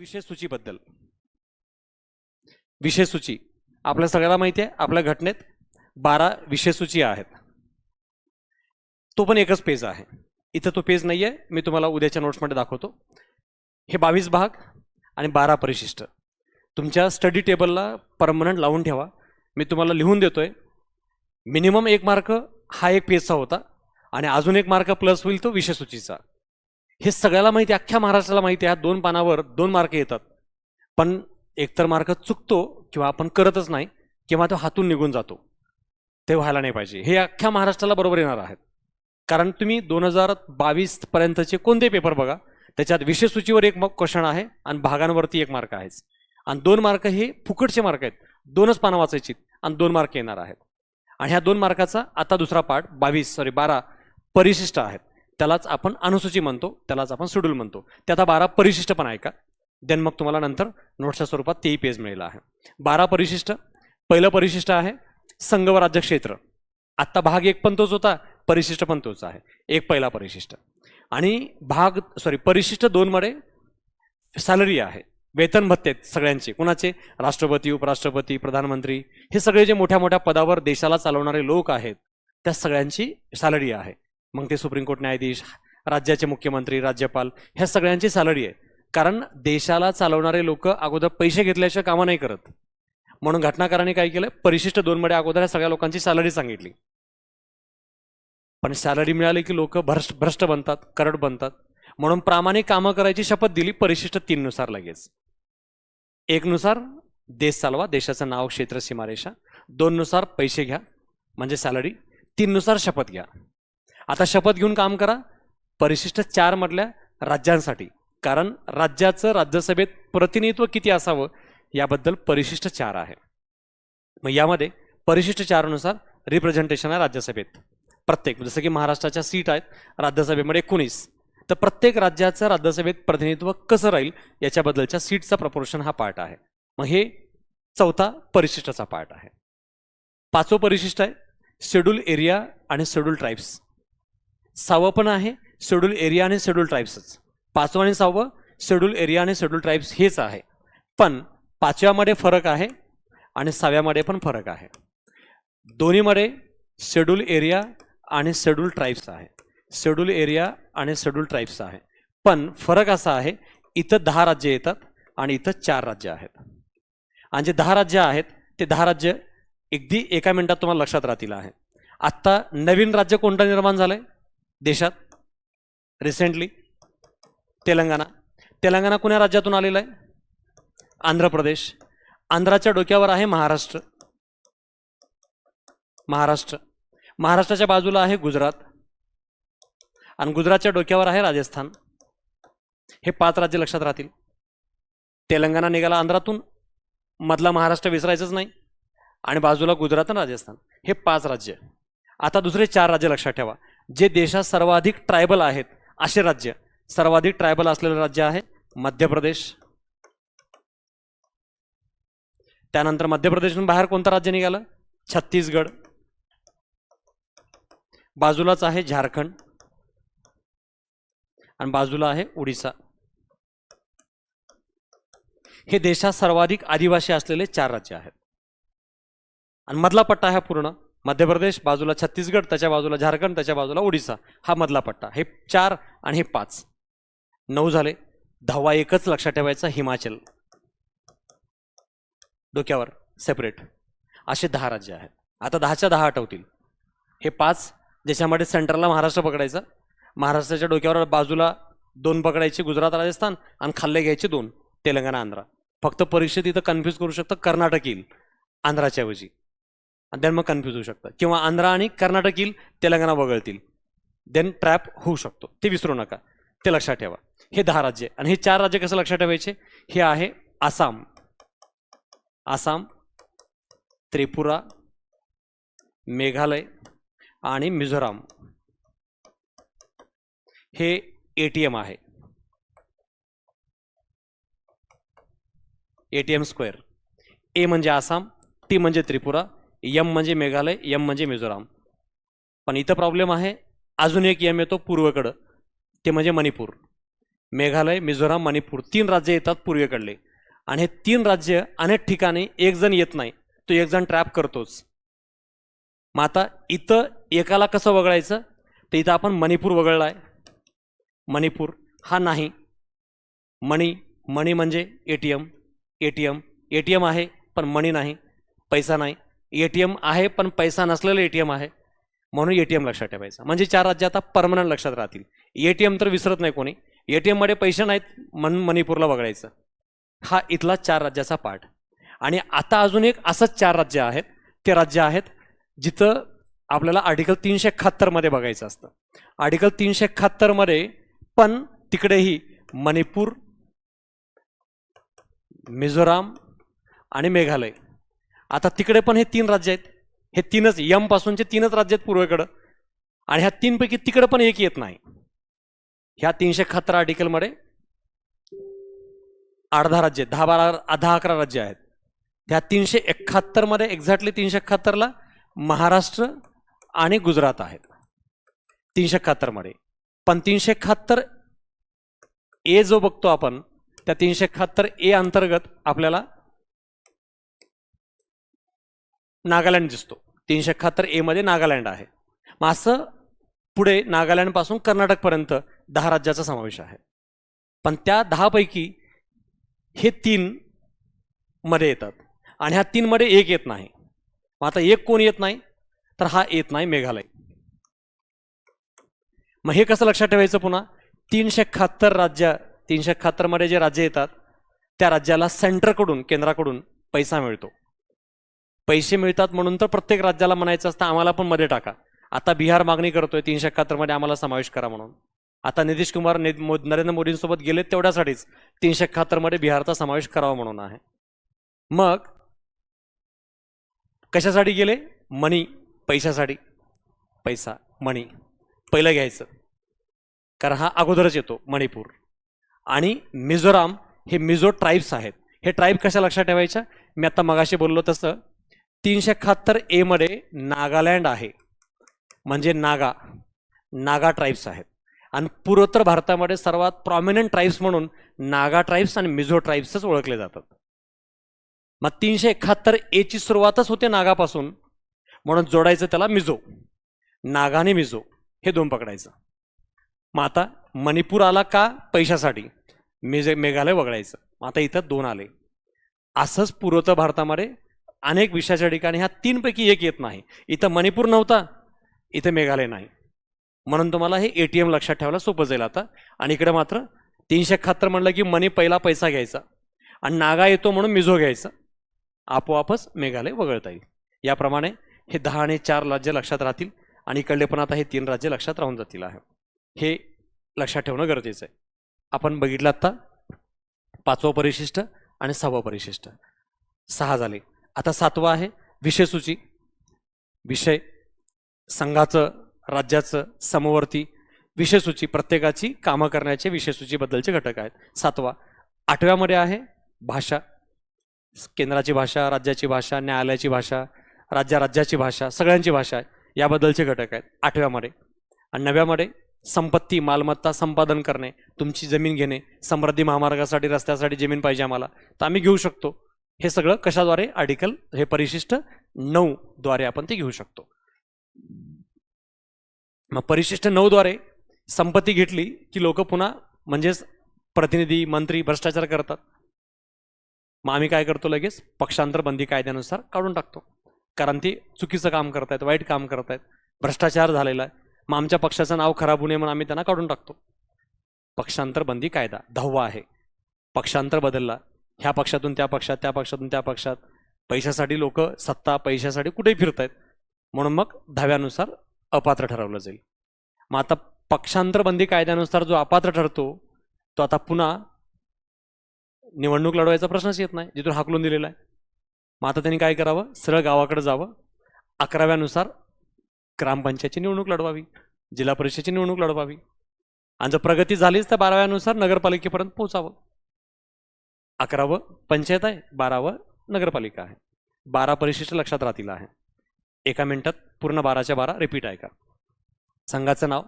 विशेष सूचीबद्दल. विशेष सूची. आपल्या सगळ्याला माहिती आहे आपल्या घटनेत बारा विशेष सूची आहेत. तो पण एकच पेज आहे. इथं तो पेज नाही आहे मी तुम्हाला उद्याच्या नोट्समध्ये दाखवतो. हे बावीस भाग आणि बारा परिशिष्ट. तुमच्या स्टडी टेबलला परमनंट लावून ठेवा. मी तुम्हाला लिहून देतोय. मिनिमम एक मार्क हा एक पेजचा होता आणि अजून एक मार्क प्लस होईल तो विषय सूचीचा. हे सगळ्याला माहिती आहे, अख्ख्या महाराष्ट्राला माहिती आहे दोन पानावर दोन मार्क येतात. पण एकतर मार्क चुकतो किंवा आपण करतच नाही किंवा तो हातून निघून जातो. ते व्हायला नाही पाहिजे. हे अख्ख्या महाराष्ट्राला बरोबर येणार आहेत. कारण तुम्ही दोन हजार बावीस पर्यंतचे कोणते पेपर बघा त्याच्यात विषय सूचीवर एक क्वेश्चन आहे आणि भागांवरती एक मार्क आहेच. आणि दोन मार्क हे फुकटचे मार्क आहेत. दोनच पानं वाचायची आणि दोन मार्क येणार आहेत. आणि ह्या दोन मार्काचा आता दुसरा पार्ट बावीस सॉरी बारा परिशिष्ट आहेत. त्यालाच आपण अनुसूची म्हणतो त्यालाच आपण शेड्यूल म्हणतो. ते आता बारा परिशिष्ट पण आहे का? देन मग तुम्हाला नंतर नोट्सच्या स्वरूपात तेही पेज मिळेल आहे. बारा परिशिष्ट. पहिलं परिशिष्ट आहे संघ व राज्य क्षेत्र. आत्ता भाग एक पण तोच होता परिशिष्ट पण तोच आहे. एक पहिला परिशिष्ट. आणि भाग सॉरी परिशिष्ट दोनमध्ये सॅलरी आहे. वेतन भत्ते सगळ्यांचे. कुणाचे? राष्ट्रपती उपराष्ट्रपती प्रधानमंत्री. हे सगळे जे मोठ्या मोठ्या पदावर देशाला चालवणारे लोक आहेत त्या सगळ्यांची सॅलरी आहे. मग ते सुप्रीम कोर्ट न्यायाधीश राज्याचे मुख्यमंत्री राज्यपाल ह्या सगळ्यांची सॅलरी आहे. कारण देशाला चालवणारे लोक अगोदर पैसे घेतल्याशिवाय कामं नाही करत. म्हणून घटनाकारांनी काय केलं? परिशिष्ट दोनमध्ये अगोदर ह्या सगळ्या लोकांची सॅलरी सांगितली. पण सॅलरी मिळाली की लोक भ्रष्ट भ्रष्ट बनतात करड बनतात. म्हणून प्रामाणिक कामं करायची शपथ दिली परिशिष्ट तीननुसार लगेच. एकनुसार देश चालवा देशाचं नाव क्षेत्र सीमारेषा. दोननुसार पैसे घ्या म्हणजे सॅलरी तीननुसार शपथ घ्या. आता शपथ घेऊन काम करा. परिशिष्ट चार मधल्या राज्यांसाठी. कारण राज्याचं राज्यसभेत प्रतिनिधित्व किती असावं याबद्दल परिशिष्ट चार आहे. मग यामध्ये परिशिष्ट चारनुसार रिप्रेझेंटेशन आहे राज्यसभेत. प्रत्येक जसं की महाराष्ट्राच्या सीट आहेत राज्यसभेमध्ये एकोणीस. तर प्रत्येक राज्याचं राज्यसभेत प्रतिनिधित्व कसं राहील याच्याबद्दलच्या सीटचा प्रपोर्शन हा पार्ट आहे. मग हे चौथा परिशिष्टाचा पार्ट आहे. पाचवं परिशिष्ट आहे शेड्यूल एरिया आणि शेड्यूल ट्राईब्स सहावं पण आहे शेड्यूल एरिया आणि शेड्यूल ट्राईब्सच पाचवं आणि सहावं शेड्यूल एरिया आणि शेड्यूल ट्राईब्स हेच आहे. पण पाचव्यामध्ये फरक आहे आणि सहाव्यामध्ये पण फरक आहे. दोन्हीमध्ये शेड्यूल एरिया आणि शेड्यूल ट्राईब्स आहे. शेड्यूल एरिया आणि शेड्यूल ट्राईब्स आहे. पण फरक असा आहे इथं दहा राज्य येतात आणि इथं चार राज्य आहेत. आणि जे दहा राज्य आहेत ते दहा राज्य अगदी एका मिनिटात तुम्हाला लक्षात राहतील आहे. आत्ता नवीन राज्य कोणतं निर्माण झालं आहे देशात रिसेंटली तेलंगणा. तेलंगणा कुण्या राज्यातून आलेला आहे? आंध्र प्रदेश. आंध्राच्या डोक्यावर आहे महाराष्ट्र. महाराष्ट्र. महाराष्ट्राच्या बाजूला आहे गुजरात. आणि गुजरातच्या डोक्यावर आहे राजस्थान. हे पाच राज्य लक्षात राहतील. तेलंगणा निघाला आंध्रातून. मधला महाराष्ट्र विसरायचंच नाही. आणि बाजूला गुजरात आणि राजस्थान. हे पाच राज्य. आता दुसरे चार राज्य लक्षात ठेवा. जे देशात सर्वाधिक ट्रायबल आहेत असे राज्य. सर्वाधिक ट्रायबल असलेलं राज्य आहे मध्य प्रदेश. त्यानंतर मध्य प्रदेशहून बाहेर कोणतं राज्य निघालं? छत्तीसगड. बाजूलाच आहे झारखंड. आणि बाजूला आहे उडीसा हे देशात सर्वाधिक आदिवासी असलेले चार राज्य आहेत. आणि मधला पट्टा आहे हा पूर्ण. मध्य प्रदेश बाजूला छत्तीसगड त्याच्या बाजूला झारखंड त्याच्या बाजूला ओडिसा. हा मधला पट्टा. हे चार आणि हे पाच. नऊ झाले. दहावा एकच लक्षात ठेवायचा हिमाचल. डोक्यावर. सेपरेट असे दहा राज्य आहेत. आता दहाच्या दहा आठवतील. हे पाच ज्याच्यामध्ये सेंट्रलला महाराष्ट्र पकडायचा. महाराष्ट्राच्या डोक्यावर बाजूला दोन पकडायचे गुजरात राजस्थान आणि खाल्ले घ्यायचे दोन तेलंगणा आंध्रा. फक्त परीक्षेत इथं कन्फ्यूज करू शकतं कर्नाटक येईल. आंध्राच्या ऐवजी आणि देन मग कन्फ्यूज होऊ शकतं किंवा आंध्रा आणि कर्नाटक येईल तेलंगणा वगळतील. देन ट्रॅप होऊ शकतो. ते विसरू नका. ते लक्षात ठेवा. हे दहा राज्य आणि हे चार राज्य कसं लक्षात ठेवायचे? हे आहे आसाम. आसाम त्रिपुरा मेघालय आणि मिझोराम. हे ए टी एम आहे. A T M square. A म्हणजे आसाम टी म्हणजे त्रिपुरा यम म्हणजे मेघालय यम म्हणजे मिझोराम. पण इथं प्रॉब्लेम आहे अजून एक यम येतो पूर्वेकडं ते म्हणजे मणिपूर. मेघालय मिझोराम मणिपूर तीन राज्य येतात पूर्वेकडले. आणि हे तीन राज्य अनेक ठिकाणी एक जण येत नाही तो एक जण ट्रॅप करतोच. मग आता इथं एकाला कसं वगळायचं? तर इथं आपण मणिपूर वगळला आहे मणिपूर हा नाही. मणी मणी म्हणजे A T M A T M A T M आहे पण मणी नाही पैसा नाही. ए टी एम आहे पण पैसा नसलेलं ए टी एम आहे. म्हणून ए टी एम लक्षात ठेवायचं. म्हणजे चार राज्य आता परमनंट लक्षात राहतील. ए टी एम तर विसरत नाही कोणी. ए टी एममध्ये पैसे नाहीत म्हणून मणिपूरला वगळायचं. हा इथला चार राज्याचा पाठ आणि आता अजून एक असंच चार राज्य आहेत. ते राज्य आहेत जिथं आपल्याला आर्टिकल तीनशे एकाहत्तरमध्ये बघायचं असतं. आर्टिकल तीनशे एकाहत्तरमध्ये पण तिकडेही मणिपूर मिझोराम आणि मेघालय आता तिकडे पण हे तीन राज्य आहेत. हे तीनच यम पासूनचे तीनच राज्य आहेत पूर्वेकडं. आणि ह्या तीनपैकी तिकडं पण एक येत नाही. ह्या तीनशे एकाहत्तर आर्टिकलमध्ये आठ दहा राज्य आहेत. दहा बारा दहा अकरा राज्य आहेत. त्या तीनशे एकाहत्तरमध्ये एक्झॅक्टली तीनशे एकाहत्तरला महाराष्ट्र आणि गुजरात आहेत. तीनशे एकाहत्तरमध्ये. पण तीनशे एकाहत्तर ए जो बघतो आपण त्या तीनशे एकाहत्तर ए अंतर्गत आपल्याला नागालँड दिसतो. तीनशे एकाहत्तर एमध्ये नागालँड आहे. मग असं पुढे नागालँडपासून कर्नाटकपर्यंत दहा राज्याचा समावेश आहे. पण त्या दहापैकी हे तीन मध्ये येतात आणि ह्या तीनमध्ये एक येत नाही. मग आता एक कोण येत नाही तर हा येत नाही मेघालय. मग हे कसं लक्षात ठेवायचं पुन्हा? तीनशे एकाहत्तर राज्य तीनशे एकाहत्तरमध्ये जे राज्य येतात त्या राज्याला सेंटरकडून केंद्राकडून पैसा मिळतो. पैसे मिळतात म्हणून तर प्रत्येक राज्याला म्हणायचं असतं आम्हाला पण मध्ये टाका. आता बिहार मागणी करतोय तीनशे एकाहत्तरमध्ये आम्हाला समावेश करा म्हणून. आता नितीश कुमार ने- मो- नरेंद्र मोदींसोबत गेले तेवढ्यासाठीच तीनशे एकाहत्तरमध्ये बिहारचा समावेश करावा म्हणून आहे. मग कशासाठी गेले? मनी पैशासाठी. पैसा मणी पहिलं घ्यायचं. कारण हा अगोदरच येतो मणिपूर. आणि मिझोराम हे मिझो ट्राईब्स आहेत. हे ट्राईब कशा लक्षात ठेवायच्या? मी आता मगाशी बोललो तसं तीनशे एकाहत्तर एमध्ये नागालँड आहे. म्हणजे नागा नागा ट्राईब्स आहेत. आणि पूर्वोत्तर भारतामध्ये सर्वात प्रॉमिनंट ट्राईब्स म्हणून नागा ट्राईब्स आणि मिझो ट्राईब्सच ओळखले जातात. मग तीनशे एकाहत्तर एची सुरुवातच होते नागापासून. म्हणून जोडायचं त्याला मिझो. नागा आणि मिझो. हे दोन पकडायचं. मग आता मणिपूर आला का? पैशासाठी. मेजे मेघालय वगळायचं. मग आता इथं दोन आले. असंच पूर्वोत्तर भारतामध्ये अनेक विषयाच्या ठिकाणी ह्या तीनपैकी एक येत नाही. इथं मणिपूर नव्हता इथं मेघालय नाही. म्हणून तुम्हाला हे ए टी एम लक्षात ठेवायला सोपं जाईल आता. आणि इकडे मात्र तीनशे एकाहत्तर म्हणलं की मनी पहिला पैसा घ्यायचा आणि नागा येतो म्हणून मिझो घ्यायचा. आपोआपच मेघालय वगळता येईल. याप्रमाणे हे दहा आणि चार राज्य लक्षात राहतील आणि इकडले पण आता हे तीन राज्य लक्षात राहून जातील आहे. हे लक्षात ठेवणं गरजेचं आहे. आपण बघितलं आत्ता पाचवं परिशिष्ट आणि सहावं परिशिष्ट. सहा झाले. आता सातवा आहे विषयसूची. विषय संघाचं राज्याचं समवर्ती विषयसूची प्रत्येकाची कामं करण्याचे विषयसूचीबद्दलचे घटक आहेत. सातवा आठव्यामध्ये आहे भाषा. केंद्राची भाषा राज्याची भाषा न्यायालयाची भाषा राज्या राज्याची भाषा सगळ्यांची भाषा आहे. याबद्दलचे घटक आहेत. आठव्यामध्ये. आणि नव्यामध्ये संपत्ती मालमत्ता संपादन करणे तुमची जमीन घेणे समृद्धी महामार्गासाठी रस्त्यासाठी जमीन पाहिजे आम्हाला. तर आम्ही घेऊ शकतो. हे सगळं कशाद्वारे? आर्टिकल हे परिशिष्ट नऊ द्वारे आपण ते घेऊ शकतो. मग परिशिष्ट नऊद्वारे संपत्ती घेतली की लोक पुन्हा म्हणजेच प्रतिनिधी मंत्री भ्रष्टाचार करतात. मग आम्ही काय करतो लगेच? पक्षांतर बंदी कायद्यानुसार काढून टाकतो. कारण ती चुकीचं काम करतायत वाईट काम करतायत. भ्रष्टाचार झालेला आहे. मग आमच्या पक्षाचं नाव खराब होऊ नये म्हणून आम्ही त्यांना काढून टाकतो. पक्षांतर बंदी कायदा दहावा आहे. पक्षांतर बदलला. ह्या पक्षातून त्या पक्षात त्या पक्षातून त्या पक्षात. पैशासाठी लोक सत्ता पैशासाठी कुठेही आहेत म्हणून मग दहाव्यानुसार अपात्र ठरवलं जाईल. मग आता पक्षांतरबंदी कायद्यानुसार जो अपात्र ठरतो तो आता पुन्हा निवडणूक लढवायचा प्रश्नच येत नाही जिथून हाकलून दिलेला आहे. मग आता त्यांनी काय करावं? सरळ गावाकडे जावं. अकराव्यानुसार ग्रामपंचायतची निवडणूक लढवावी जिल्हा परिषदेची निवडणूक लढवावी. आणि जर प्रगती झालीच तर बाराव्यानुसार नगरपालिकेपर्यंत पोहोचावं. अकरावं पंचायत आहे बारावं नगरपालिका आहे. बारा परिशिष्ट लक्षात राहतील आहे. एका मिनिटात पूर्ण बाराच्या बारा रिपीट आहे का? संघाचं नाव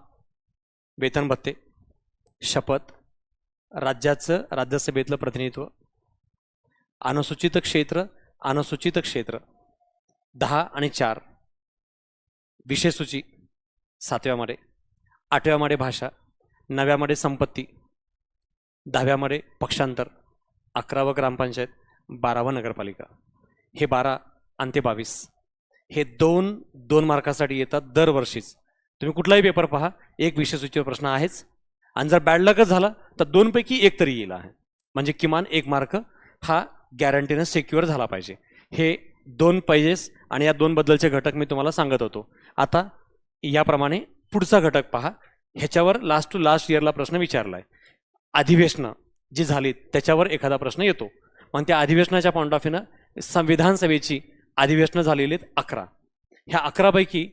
वेतन भत्ते शपथ राज्याचं राज्यसभेतलं प्रतिनिधित्व अनुसूचित क्षेत्र अनुसूचित क्षेत्र दहा आणि चार विषयसूची सातव्यामध्ये आठव्यामध्ये भाषा नव्यामध्ये संपत्ती दहाव्यामध्ये पक्षांतर अकरावं ग्रामपंचायत बारावं नगरपालिका. हे बारा आणि ते बावीस. हे दोन दोन मार्कासाठी येतात दरवर्षीच. तुम्ही कुठलाही पेपर पहा एक विषयसूचीवर प्रश्न आहेच. आणि जर बॅड लकच झाला तर दोनपैकी एक तरी येईल आहे. म्हणजे किमान एक मार्क हा गॅरंटीनं सिक्युअर झाला पाहिजे. हे दोन पाहिजेस आणि या दोन बद्दलचे घटक मी तुम्हाला सांगत होतो. आता याप्रमाणे पुढचा घटक पहा. ह्याच्यावर लास्ट टू लास्ट इयरला प्रश्न विचारला आहे अधिवेशनं जी झालीत त्याच्यावर एखादा प्रश्न येतो. मग त्या अधिवेशनाच्या पॉईंट ऑफ व्ह्यूनं संविधान सभेची अधिवेशनं झालेली आहेत अकरा. ह्या अकरापैकी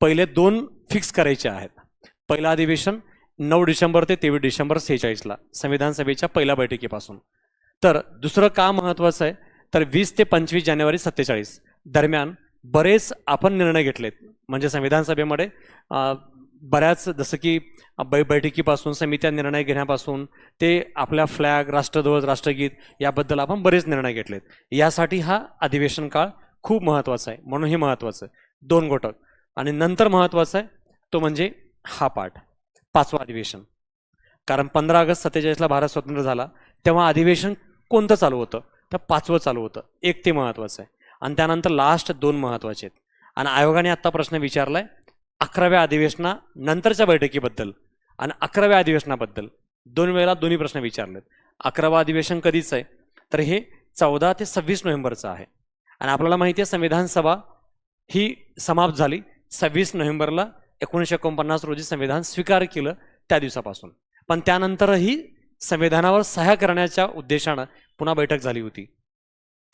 पहिले दोन फिक्स करायचे आहेत. पहिलं अधिवेशन नऊ डिसेंबर ते तेवीस डिसेंबर सेहेचाळीसला संविधान सभेच्या पहिल्या बैठकीपासून. तर दुसरं का महत्त्वाचं आहे? तर वीस ते पंचवीस जानेवारी सत्तेचाळीस दरम्यान बरेच आपण निर्णय घेतलेत. म्हणजे संविधान सभेमध्ये बऱ्याच जसं की बै बैठकीपासून समित्या निर्णय घेण्यापासून ते आपल्या फ्लॅग राष्ट्रध्वज राष्ट्रगीत याबद्दल आपण बरेच निर्णय घेतलेत. यासाठी हा अधिवेशन काळ खूप महत्त्वाचा आहे. म्हणून हे महत्त्वाचं आहे. दोन घटक. आणि नंतर महत्त्वाचा आहे तो म्हणजे हा पाठ. पाचवा अधिवेशन. कारण पंधरा ऑगस्ट सत्तेचाळीसला भारत स्वतंत्र झाला तेव्हा अधिवेशन कोणतं चालू होतं? तर पाचवं चालू होतं. एक ते महत्त्वाचं आहे. आणि त्यानंतर लास्ट दोन महत्त्वाचे आहेत. आणि आयोगाने आत्ता प्रश्न विचारलाय अकराव्या अधिवेशनानंतरच्या बैठकीबद्दल आणि अकराव्या अधिवेशनाबद्दल दोन वेळेला दोन्ही प्रश्न विचारलेत. अकरावं अधिवेशन कधीच आहे? तर हे चौदा ते सव्वीस नोव्हेंबरचं आहे. आणि आपल्याला माहिती आहे संविधान सभा ही समाप्त झाली. सव्वीस नोव्हेंबरला एकोणीसशे एकोणपन्नास रोजी संविधान स्वीकार केलं त्या दिवसापासून. पण त्यानंतरही संविधानावर सह्या करण्याच्या उद्देशानं पुन्हा बैठक झाली होती.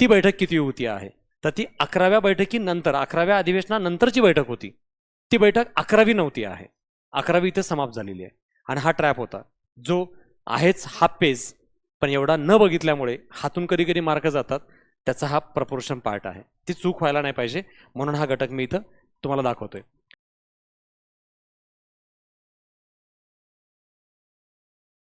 ती बैठक किती होती आहे? तर ती अकराव्या बैठकीनंतर अकराव्या अधिवेशनानंतरची बैठक होती. ती बैठक अकरावी नव्हती आहे. अकरावी इथं समाप्त झालेली आहे. आणि हा ट्रॅप होता. जो आहेच हा पेज पण एवढा न बघितल्यामुळे हातून कधी कधी मार्क जातात त्याचा हा प्रपोर्शन पार्ट आहे. ती चूक व्हायला नाही पाहिजे. म्हणून हा घटक मी इथं तुम्हाला दाखवतोय.